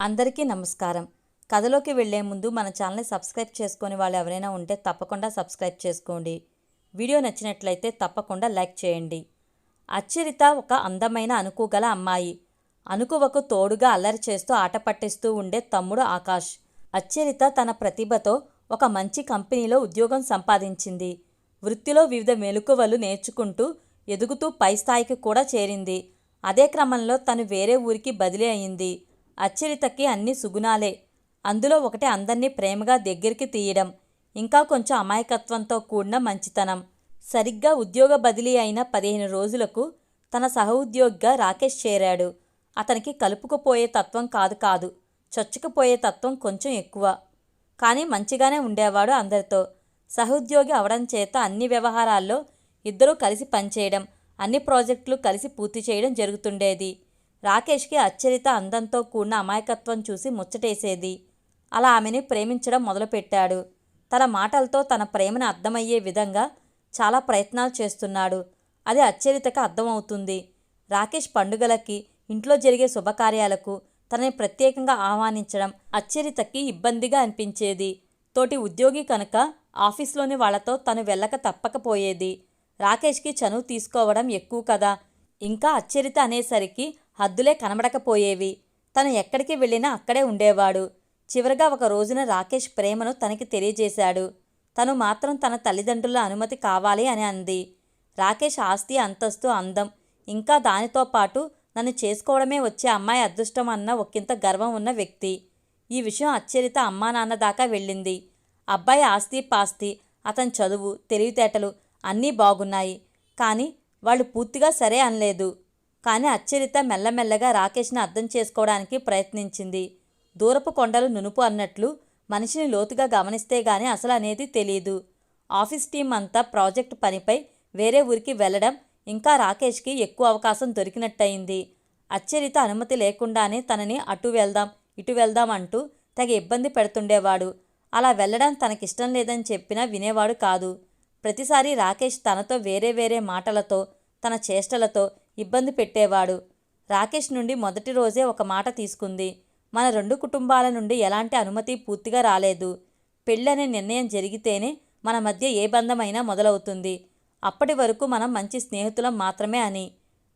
అందరికీ నమస్కారం. కథలోకి వెళ్ళే ముందు మన ఛానల్ని సబ్స్క్రైబ్ చేసుకొని వాళ్ళు ఎవరైనా ఉంటే తప్పకుండా సబ్స్క్రైబ్ చేసుకోండి. వీడియో నచ్చినట్లయితే తప్పకుండా లైక్ చేయండి. అచ్చరిత ఒక అందమైన అనుకోగల అమ్మాయి. అనుకువకు తోడుగా అల్లరి చేస్తూ ఆట పట్టిస్తూ ఉండే తమ్ముడు ఆకాష్. అచ్చరిత తన ప్రతిభతో ఒక మంచి కంపెనీలో ఉద్యోగం సంపాదించింది. వృత్తిలో వివిధ మెలకువలు నేర్చుకుంటూ ఎదుగుతూ పై స్థాయికి కూడా చేరింది. అదే క్రమంలో తను వేరే ఊరికి బదిలీ అయింది. అచ్చరితకి అన్ని సుగుణాలే. అందులో ఒకటి అందరినీ ప్రేమగా దగ్గరికి తీయడం ఇంకా కొంచెం అమాయకత్వంతో కూడిన మంచితనం. సరిగ్గా ఉద్యోగ బదిలీ అయిన పదిహేను రోజులకు తన సహ ఉద్యోగిగా రాకేష్ చేరాడు. అతనికి కలుపుకుపోయే తత్వం కాదు కాదు చొచ్చుకుపోయే తత్వం కొంచెం ఎక్కువ. కానీ మంచిగానే ఉండేవాడు అందరితో. సహోద్యోగి అవడం చేత అన్ని వ్యవహారాల్లో ఇద్దరూ కలిసి పనిచేయడం అన్ని ప్రాజెక్టులు కలిసి పూర్తి చేయడం జరుగుతుండేది. రాకేష్కి అచ్చరిత అందంతో కూడిన అమాయకత్వం చూసి ముచ్చటేసేది. అలా ఆమెని ప్రేమించడం మొదలుపెట్టాడు. తన మాటలతో తన ప్రేమను అర్థమయ్యే విధంగా చాలా ప్రయత్నాలు చేస్తున్నాడు. అది అచ్చరితకు అర్థమవుతుంది. రాకేష్ పండుగలకి ఇంట్లో జరిగే శుభకార్యాలకు తనని ప్రత్యేకంగా ఆహ్వానించడం అచ్చరితకి ఇబ్బందిగా అనిపించేది. తోటి ఉద్యోగి కనుక ఆఫీస్లోని వాళ్ళతో తను వెళ్ళక తప్పకపోయేది. రాకేష్కి చనువు తీసుకోవడం ఎక్కువ కదా. ఇంకా అచ్చరిత అనేసరికి హద్దులే కనబడకపోయేవి. తను ఎక్కడికి వెళ్ళినా అక్కడే ఉండేవాడు. చివరగా ఒక రోజున రాకేష్ ప్రేమను తనకి తెలియజేశాడు. తను మాత్రం తన తల్లిదండ్రుల అనుమతి కావాలి అని అంది. రాకేష్ ఆస్తి అంతస్తు అందం ఇంకా దానితో పాటు నన్ను చేసుకోవడమే వచ్చే అమ్మాయి అదృష్టం అన్న ఒకంత గర్వం ఉన్న వ్యక్తి. ఈ విషయం అచ్చరిత అమ్మా నాన్న దాకా వెళ్ళింది. అబ్బాయి ఆస్తి పాస్తి అతని చదువు తెలివితేటలు అన్నీ బాగున్నాయి. కానీ వాళ్ళు పూర్తిగా సరే అనలేదు. కానీ అచ్చరిత మెల్లమెల్లగా రాకేష్ని అర్థం చేసుకోవడానికి ప్రయత్నించింది. దూరపు కొండలు నునుపు అన్నట్లు మనిషిని లోతుగా గమనిస్తే గాని అసలు అనేది తెలియదు ఆఫీస్ టీం అంతా ప్రాజెక్ట్ పనిపై వేరే ఊరికి వెళ్ళడం ఇంకా రాకేష్కి ఎక్కువ అవకాశం దొరికినట్టయింది. అచ్చరిత అనుమతి లేకుండానే తనని అటు వెళ్దాం ఇటు వెళ్దాం అంటూ తెగ ఇబ్బంది పెడుతుండేవాడు. అలా వెళ్ళడం తనకిష్టం లేదని చెప్పినా వినేవాడు కాదు. ప్రతిసారి రాకేష్ తనతో వేరే వేరే మాటలతో తన చేష్టలతో ఇబ్బంది పెట్టేవాడు. రాకేష్ నుండి మొదటి రోజే ఒక మాట తీసుకుంది. మన రెండు కుటుంబాల నుండి ఎలాంటి అనుమతి పూర్తిగా రాలేదు. పెళ్ళనే నిర్ణయం జరిగితేనే మన మధ్య ఏ బంధమైనా మొదలవుతుంది. అప్పటి వరకు మనం మంచి స్నేహితులం మాత్రమే అని.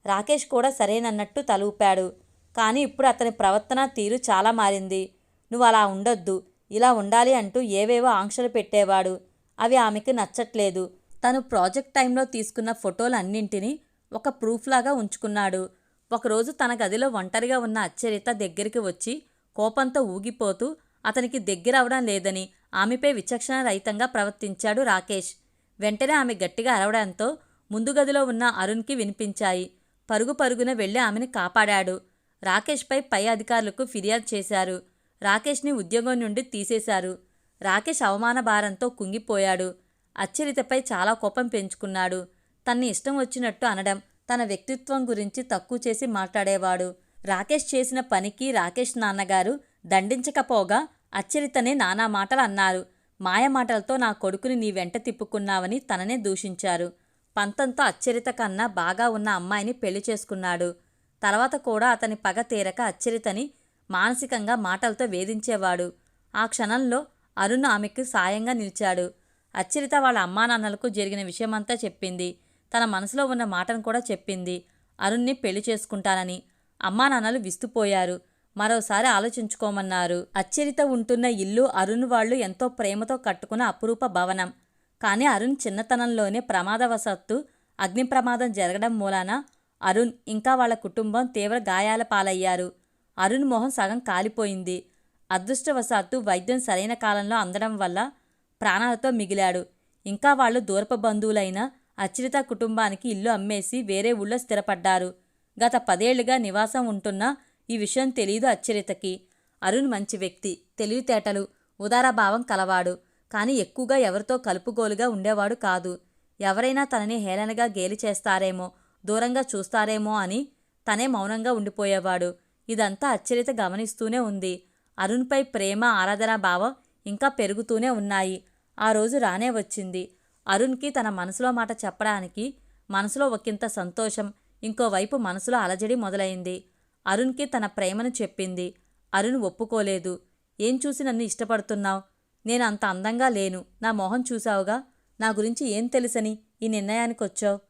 రాకేష్ కూడా సరేనన్నట్టు తలూపాడు. కానీ ఇప్పుడు అతని ప్రవర్తన తీరు చాలా మారింది. నువ్వు అలా ఉండొద్దు. ఇలా ఉండాలి అంటూ ఏవేవో ఆంక్షలు పెట్టేవాడు. అవి ఆమెకు నచ్చట్లేదు. తను ప్రాజెక్ట్ టైంలో తీసుకున్న ఫోటోలన్నింటినీ ఒక ప్రూఫ్లాగా ఉంచుకున్నాడు. ఒకరోజు తన గదిలో ఒంటరిగా ఉన్న అచ్చరిత దగ్గరికి వచ్చి కోపంతో ఊగిపోతూ అతనికి దగ్గర అవడం లేదని ఆమెపై విచక్షణ రహితంగా ప్రవర్తించాడు రాకేష్. వెంటనే ఆమె గట్టిగా అరవడంతో ముందు గదిలో ఉన్న అరుణ్కి వినిపించాయి. పరుగు పరుగున వెళ్ళి ఆమెను కాపాడాడు. రాకేష్పై పై అధికారులకు ఫిర్యాదు చేశారు. రాకేష్ని ఉద్యోగం నుండి తీసేశారు. రాకేష్ అవమాన భారంతో కుంగిపోయాడు. అచ్చరితపై చాలా కోపం పెంచుకున్నాడు. తన్ని ఇష్టం వచ్చినట్టు అనడం తన వ్యక్తిత్వం గురించి తక్కువ చేసి మాట్లాడేవాడు. రాకేష్ చేసిన పనికి రాకేష్ నాన్నగారు దండించకపోగా అచ్చరితనే నానా మాటలు అన్నారు. మాయ మాటలతో నా కొడుకుని నీ వెంట తిప్పుకున్నావని తననే దూషించారు. పంతంతో అచ్చరిత కన్నా బాగా ఉన్న అమ్మాయిని పెళ్ళి చేసుకున్నాడు. తర్వాత కూడా అతని పగ తీరక అచ్చరితని మానసికంగా మాటలతో వేధించేవాడు. ఆ క్షణంలో అరుణ్ ఆమెకు సాయంగా నిలిచాడు. అచ్చరిత వాళ్ళ అమ్మానాన్నలకు జరిగిన విషయమంతా చెప్పింది. తన మనసులో ఉన్న మాటను కూడా చెప్పింది. అరుణ్ని పెళ్ళి చేసుకుంటానని. అమ్మానాన్నలు విస్తుపోయారు. మరోసారి ఆలోచించుకోమన్నారు. అచ్చరిత ఉంటున్న ఇల్లు అరుణ్ వాళ్ళు ఎంతో ప్రేమతో కట్టుకున్న అపురూప భవనం. కానీ అరుణ్ చిన్నతనంలోనే ప్రమాదవశత్తు అగ్ని ప్రమాదం జరగడం మూలాన అరుణ్ ఇంకా వాళ్ళ కుటుంబం తీవ్ర గాయాల పాలయ్యారు. అరుణ్ మొహం సగం కాలిపోయింది. అదృష్టవశాత్తు వైద్యం సరైన కాలంలో అందడం వల్ల ప్రాణాలతో మిగిలాడు. ఇంకా వాళ్ళు దూరపు బంధువులైన అచ్చరిత కుటుంబానికి ఇల్లు అమ్మేసి వేరే ఊళ్ళో స్థిరపడ్డారు. గత పదేళ్ళుగా నివాసం ఉంటున్న ఈ విషయం తెలియదు అచ్చరితకి అరుణ్ మంచి వ్యక్తి తెలివితేటలు ఉదారభావం కలవాడు. కానీ ఎక్కువగా ఎవరితో కలుపుగోలుగా ఉండేవాడు కాదు. ఎవరైనా తనని హేళనగా గేలి చేస్తారేమో దూరంగా చూస్తారేమో అని తనే మౌనంగా ఉండిపోయేవాడు. ఇదంతా అచ్చరిత గమనిస్తూనే ఉంది. అరుణ్పై ప్రేమ ఆరాధనా భావం ఇంకా పెరుగుతూనే ఉన్నాయి. ఆ రోజు రానే వచ్చింది. అరుణ్కి తన మనసులో మాట చెప్పడానికి మనసులో ఒకంత సంతోషం ఇంకోవైపు మనసులో అలజడి మొదలైంది. అరుణ్కి తన ప్రేమను చెప్పింది. అరుణ్ ఒప్పుకోలేదు. ఏం చూసి నన్ను ఇష్టపడుతున్నావు? నేను అంత అందంగా లేను. నా మొహం చూసావుగా నా గురించి ఏం తెలుసని ఈ నిర్ణయానికి వచ్చావు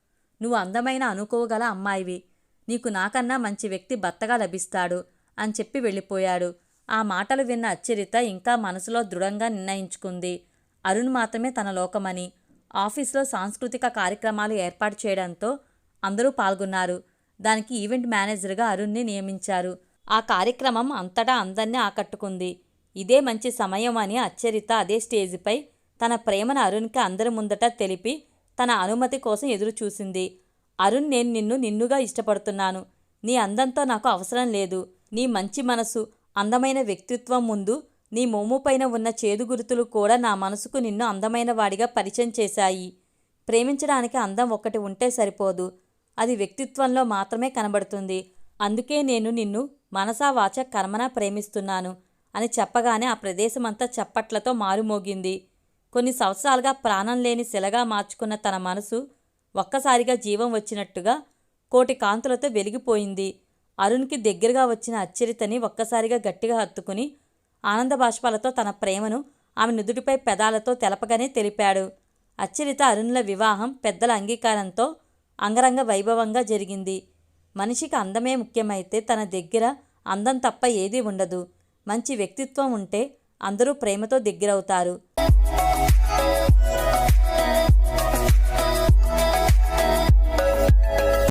నువ్వు అందమైన అనుకోగల అమ్మాయివి. నీకు నాకన్నా మంచి వ్యక్తి భర్తగా లభిస్తాడు అని చెప్పి వెళ్ళిపోయాడు. ఆ మాటలు విన్న అచ్చరిత ఇంకా మనసులో దృఢంగా నిర్ణయించుకుంది. అరుణ్ మాత్రమే తన లోకమని. ఆఫీస్లో సాంస్కృతిక కార్యక్రమాలు ఏర్పాటు చేయడంతో అందరూ పాల్గొన్నారు. దానికి ఈవెంట్ మేనేజర్గా అరుణ్ని నియమించారు. ఆ కార్యక్రమం అంతటా అందరినీ ఆకట్టుకుంది. ఇదే మంచి సమయం అని అచ్చరిత అదే స్టేజిపై తన ప్రేమను అరుణ్కి అందరి ముందట తెలిపి తన అనుమతి కోసం ఎదురు చూసింది అరుణ్ నేను నిన్ను నిన్నుగా ఇష్టపడుతున్నాను. నీ అందంతో నాకు అవసరం లేదు. నీ మంచి మనసు అందమైన వ్యక్తిత్వం ముందు నీ మోముపైన ఉన్న చేదు గుర్తులు కూడా నా మనసుకు నిన్ను అందమైన వాడిగా పరిచయం చేశాయి. ప్రేమించడానికి అందం ఒక్కటి ఉంటే సరిపోదు. అది వ్యక్తిత్వంలో మాత్రమే కనబడుతుంది. అందుకే నేను నిన్ను మనసా వాచ కర్మన ప్రేమిస్తున్నాను అని చెప్పగానే ఆ ప్రదేశమంతా చప్పట్లతో మారుమోగింది. కొన్ని సంవత్సరాలుగా ప్రాణం లేని శిలగా మార్చుకున్న తన మనసు ఒక్కసారిగా జీవం వచ్చినట్టుగా కోటి కాంతులతో వెలిగిపోయింది. అరుణ్కి దగ్గరగా వచ్చిన అచ్చరితని ఒక్కసారిగా గట్టిగా హత్తుకుని ఆనంద బాష్పాలతో తన ప్రేమను ఆమె నుదుటిపై పెదాలతో తెలపగానే తెలిపాడు. అచ్చరిత అరుణుల వివాహం పెద్దల అంగీకారంతో అంగరంగ వైభవంగా జరిగింది. మనిషికి అందమే ముఖ్యమైతే తన దగ్గర అందం తప్ప ఏదీ ఉండదు. మంచి వ్యక్తిత్వం ఉంటే అందరూ ప్రేమతో దగ్గరవుతారు.